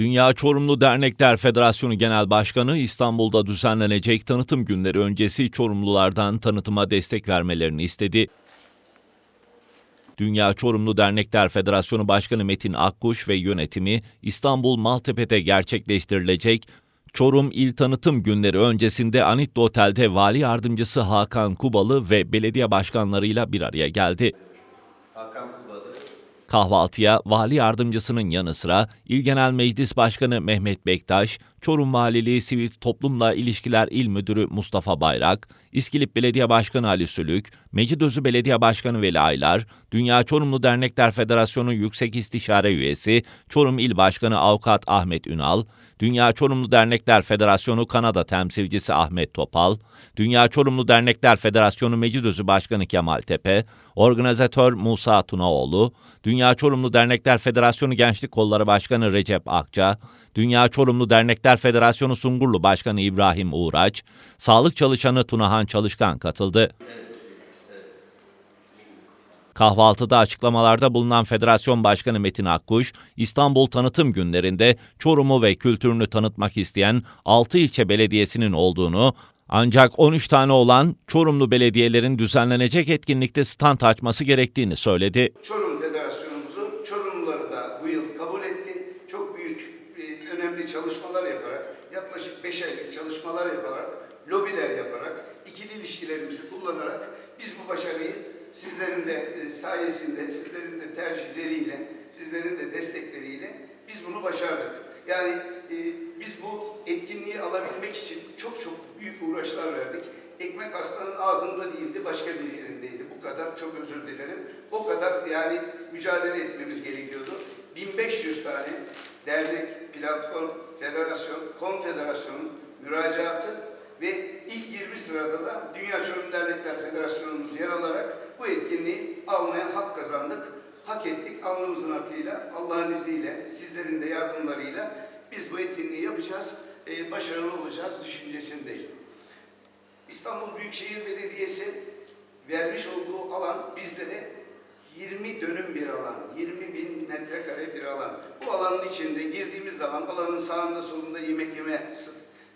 Dünya Çorumlu Dernekler Federasyonu Genel Başkanı İstanbul'da düzenlenecek tanıtım günleri öncesi Çorumlulardan tanıtıma destek vermelerini istedi. Dünya Çorumlu Dernekler Federasyonu Başkanı Metin Akkuş ve yönetimi İstanbul Maltepe'de gerçekleştirilecek Çorum İl Tanıtım Günleri öncesinde Anitli Otel'de Vali Yardımcısı Hakan Kubalı ve belediye başkanlarıyla bir araya geldi. Hakan Kahvaltıya vali yardımcısının yanı sıra İl Genel Meclis Başkanı Mehmet Bektaş, Çorum Valiliği Sivil Toplumla İlişkiler İl Müdürü Mustafa Bayrak, İskilip Belediye Başkanı Ali Sülük, Mecidözü Belediye Başkanı Veli Aylar, Dünya Çorumlu Dernekler Federasyonu Yüksek İstişare Üyesi, Çorum İl Başkanı Avukat Ahmet Ünal, Dünya Çorumlu Dernekler Federasyonu Kanada Temsilcisi Ahmet Topal, Dünya Çorumlu Dernekler Federasyonu Mecidözü Başkanı Kemal Tepe, organizatör Musa Tunaoğlu, Dünya Çorumlu Dernekler Federasyonu Gençlik Kolları Başkanı Recep Akça, Dünya Çorumlu Dernekler Federasyonu Sungurlu Başkanı İbrahim Uğraç, sağlık çalışanı Tunahan Çalışkan katıldı. Kahvaltıda açıklamalarda bulunan Federasyon Başkanı Metin Akkuş, İstanbul tanıtım günlerinde Çorum'u ve kültürünü tanıtmak isteyen 6 ilçe belediyesinin olduğunu, ancak 13 tane olan Çorumlu belediyelerin düzenlenecek etkinlikte stand açması gerektiğini söyledi. Çorum Federasyonumuzu Çorumluları da bu yıl kabul etti. Çok büyük, e, önemli çalışmalar yaparak, yaklaşık 5 aylık çalışmalar yaparak, lobiler yaparak, ikili ilişkilerimizi kullanarak biz bu başarıyı sizlerin de e, sayesinde, sizlerin de tercihleriyle, sizlerin de destekleriyle biz bunu başardık. Yani e, biz bu etkinliği alabilmek için çok çok büyük uğraşlar verdik. Ekmek hastanın ağzında değildi, başka bir yerindeydi. Bu kadar çok özür dilerim. O kadar yani mücadele etmemiz gerekiyordu. 1500 tane dernek, platform, federasyon, konfederasyonun müracaatı ve ilk 20 sırada da Dünya Çorum Dernekler Federasyonumuz yer alarak bu etkinliği almaya hak kazandık. Hak ettik alnımızın akıyla, Allah'ın izniyle, sizlerin de yardımlarıyla biz bu etkinliği yapacağız, e, başarılı olacağız düşüncesindeyim. İstanbul Büyükşehir Belediyesi vermiş olduğu alan bizlere 20 dönüm bir alan, 20 bin metrekare bir alan. Bu alanın içinde girdiğimiz zaman alanın sağında solunda yemek yeme,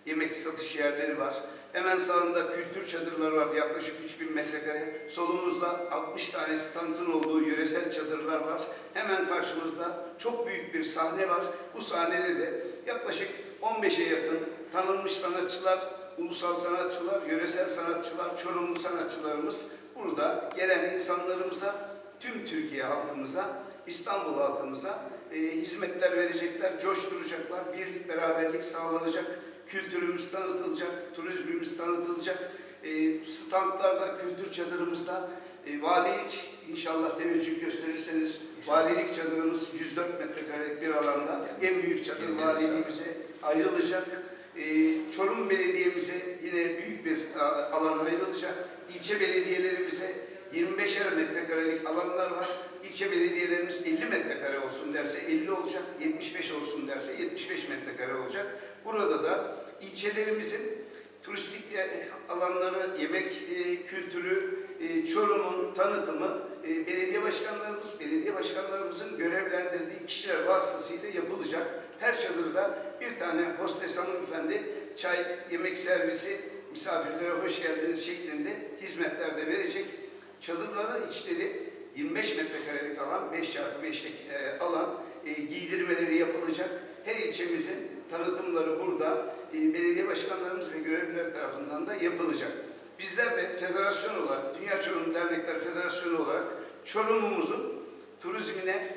yemek satış yerleri var. Hemen sağında kültür çadırları var yaklaşık 3000 metrekare. Solumuzda 60 tane standın olduğu yöresel çadırlar var. Hemen karşımızda çok büyük bir sahne var. Bu sahnede de yaklaşık 15'e yakın tanınmış sanatçılar, ulusal sanatçılar, yöresel sanatçılar, çorumlu sanatçılarımız burada gelen insanlarımıza, tüm Türkiye halkımıza, İstanbul halkımıza e, hizmetler verecekler, coşturacaklar, birlik beraberlik sağlanacak, kültürümüz tanıtılacak, turizmimiz tanıtılacak, e, standlarda, kültür çadırımızda e, valilik inşallah teveccüh gösterirseniz valilik çadırımız 104 metrekarelik bir alanda en büyük çadır valiliğimize ayrılacak. Ee, Çorum Belediye'mize yine büyük bir alan ayrılacak. İlçe belediyelerimize 25'er metrekarelik alanlar var. İlçe belediyelerimiz 50 metrekare olsun derse 50 olacak, 75 olsun derse 75 metrekare olacak. Burada da ilçelerimizin turistik e, alanları, yemek e, kültürü, e, Çorum'un tanıtımı belediye başkanlarımız, belediye başkanlarımızın görevlendirdiği kişiler vasıtasıyla yapılacak. Her çadırda bir tane hostes hanımefendi çay, yemek servisi, misafirlere hoş geldiniz şeklinde hizmetler de verecek. Çadırların içleri 25 metrekarelik alan, 5 çarpı 5'lik e, alan e, giydirmeleri yapılacak. Her ilçemizin tanıtımları burada e, belediye başkanlarımız ve görevliler tarafından da yapılacak. Bizler de federasyon olarak, Dünya Çorum Dernekler Federasyonu olarak Çorum'umuzun turizmine,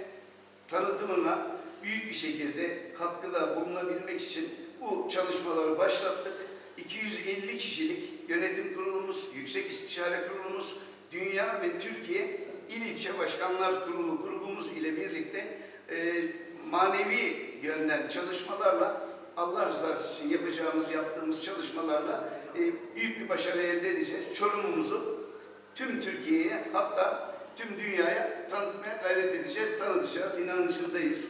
tanıtımına büyük bir şekilde katkıda bulunabilmek için bu çalışmaları başlattık. 250 kişilik yönetim kurulumuz, yüksek istişare kurulumuz, dünya ve Türkiye il ilçe başkanlar kurulu grubumuz ile birlikte e, manevi yönden çalışmalarla Allah rızası için yapacağımız, yaptığımız çalışmalarla e, büyük bir başarı elde edeceğiz. Çorum'umuzu tüm Türkiye'ye hatta tüm dünyaya tanıtmaya gayret edeceğiz, tanıtacağız, inancındayız.